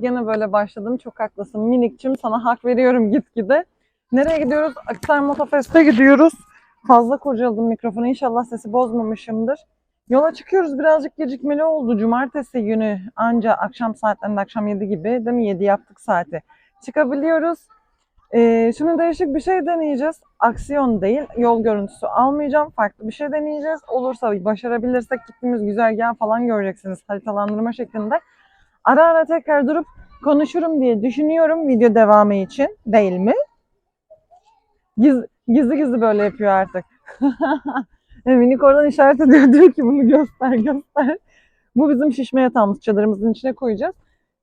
gene böyle başladım. Çok haklısın. Minikçim sana hak veriyorum gitgide. Nereye gidiyoruz? Aktar Motofest'e gidiyoruz. Fazla kurcaladım mikrofonu. İnşallah sesi bozmamışımdır. Yola çıkıyoruz. Birazcık gecikmeli oldu. Cumartesi günü anca akşam saatlerinde akşam 7 gibi değil mi? 7 yaptık saati. Çıkabiliyoruz. Ee, şimdi değişik bir şey deneyeceğiz. Aksiyon değil. Yol görüntüsü almayacağım. Farklı bir şey deneyeceğiz. Olursa başarabilirsek gittiğimiz güzergah falan göreceksiniz haritalandırma şeklinde. Ara ara tekrar durup konuşurum diye düşünüyorum video devamı için. Değil mi? Giz, gizli gizli böyle yapıyor artık. Minik oradan işaret ediyor. Diyor ki bunu göster göster. Bu bizim şişme yatağımız. Çadırımızın içine koyacağız.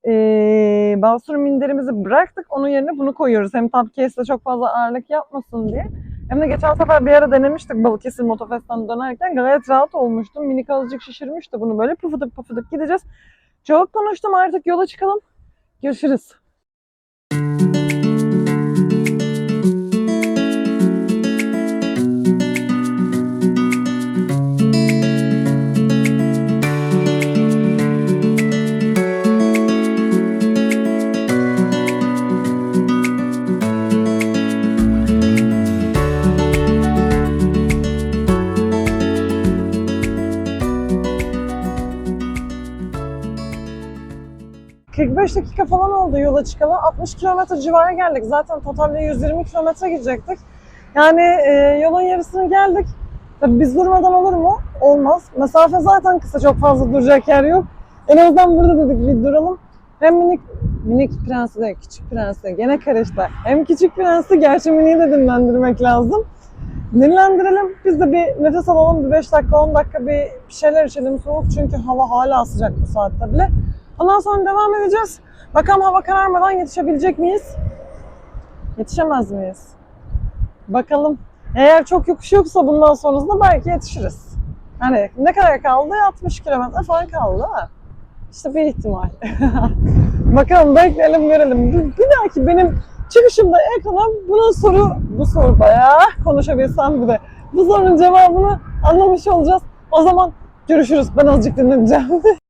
Ee, basur minderimizi bıraktık. Onun yerine bunu koyuyoruz. Hem Tapcase'de çok fazla ağırlık yapmasın diye. Hem de geçen sefer bir ara denemiştik Balıkesir Motofest'ten dönerken. Gayet rahat olmuştum. Minik azıcık şişirmişti bunu böyle. Pıfıdık pıfıdık gideceğiz. Çok konuştum artık yola çıkalım. Görüşürüz. ...45 dakika falan oldu yola çıkalı. 60 kilometre civarı geldik. Zaten totalde 120 kilometre gidecektik. Yani e, yolun yarısını geldik. Tabii biz durmadan olur mu? Olmaz. Mesafe zaten kısa. Çok fazla duracak yer yok. En azından burada dedik bir duralım. Hem minik, minik prensi de küçük prensi de gene karıştı. Hem küçük prensi gerçi miniyi de dinlendirmek lazım. Dinlendirelim. Biz de bir nefes alalım. Bir 5 dakika 10 dakika bir şeyler içelim soğuk. Çünkü hava hala sıcak bu saatte bile. Ondan sonra devam edeceğiz. Bakalım hava kararmadan yetişebilecek miyiz? Yetişemez miyiz? Bakalım. Eğer çok yokuş yoksa bundan sonrasında belki yetişiriz. Hani ne kadar kaldı? 60 kilometre falan kaldı mi? İşte bir ihtimal. Bakalım bekleyelim görelim. Bir, bir dahaki benim çıkışımda ekrana bunun soru, bu soru bayağı konuşabilsem bir de. Bu sorunun cevabını anlamış olacağız. O zaman görüşürüz. Ben azıcık dinleneceğim.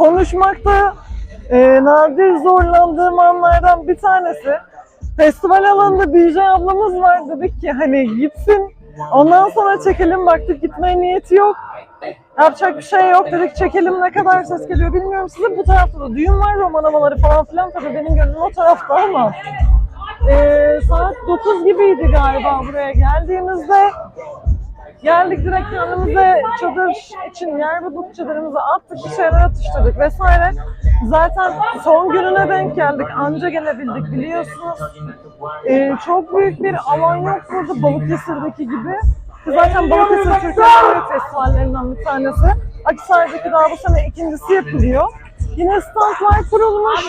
konuşmakta e, nadir zorlandığım anlardan bir tanesi. Festival alanında DJ ablamız var. Dedik ki hani gitsin. Ondan sonra çekelim. Baktık gitmeye niyeti yok. Yapacak bir şey yok. Dedik çekelim. Ne kadar ses geliyor bilmiyorum. Size bu tarafta da düğün var roman havaları falan filan. Tabii benim gönlüm o tarafta ama e, saat 9 gibiydi galiba buraya geldiğimizde Geldik direkt kendimize çadır için yer bulduk, çadırımızı attık, bir şeyler atıştırdık vesaire. Zaten son gününe denk geldik, anca gelebildik biliyorsunuz. Ee, çok büyük bir alan yok burada Balıkesir'deki gibi. Zaten Balıkesir Türkiye'nin en büyük festivallerinden bir tanesi. Akhisar'daki daha bu sene ikincisi yapılıyor. Yine standlar kurulmuş.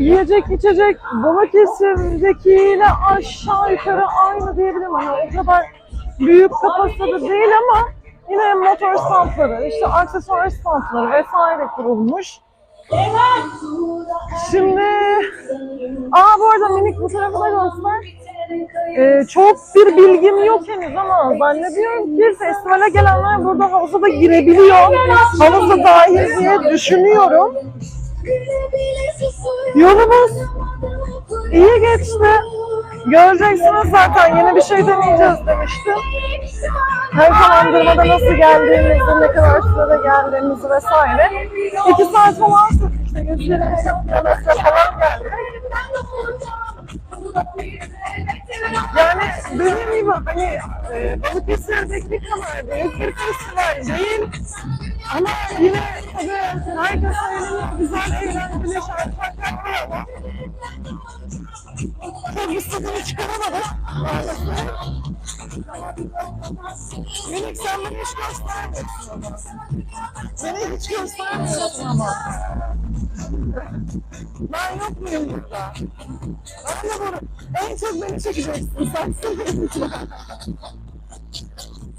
Yiyecek içecek Balıkesir'dekiyle aşağı yukarı aynı diyebilirim. Hani o kadar büyük kapasitede değil ama yine motor standları, işte aksesuar standları vesaire kurulmuş. Şimdi, aa bu arada minik bu tarafı da göster. Ee, çok bir bilgim yok henüz ama zannediyorum ki festivale gelenler burada havuza da girebiliyor. Havuza dahil diye düşünüyorum. Yolumuz iyi geçti. Göreceksiniz zaten yeni bir şey deneyeceğiz demiştim. Haritalandırmada nasıl geldiğimizi, ne kadar sürede geldiğimizi vesaire. İki saat falan sürdü işte 120 kilometre falan geldik. Yani dediğim gibi hani e, Balıkesir'deki kadar büyük bir festival değil. Ama yine tabii herkes eğleniyor, güzel eğlenceli şarkılar yapıyor. Çok çıkaramadık. maalesef. Minik sen beni hiç göstermiyorsun. Beni hiç göstermiyorsun ama. Ben yok muyum burada? Ben de burada. En çok beni çekeceksin. Saksın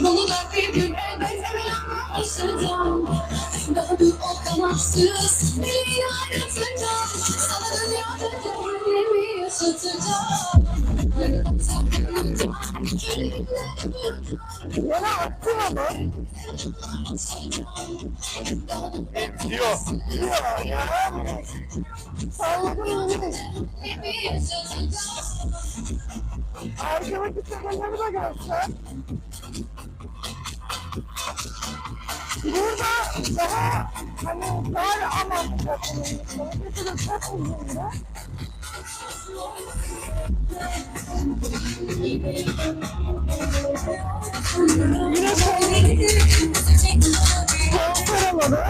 Bunu da bir gün elbet aşacağım Daha bir o kanatsız bir Yana attı ama. Diyor. Ya ya. Salladım yaşatacağım Arkadaki tepeleri de görsen. Burada daha hani dar ama Öteki de çok uzundu. Yine konser alanı.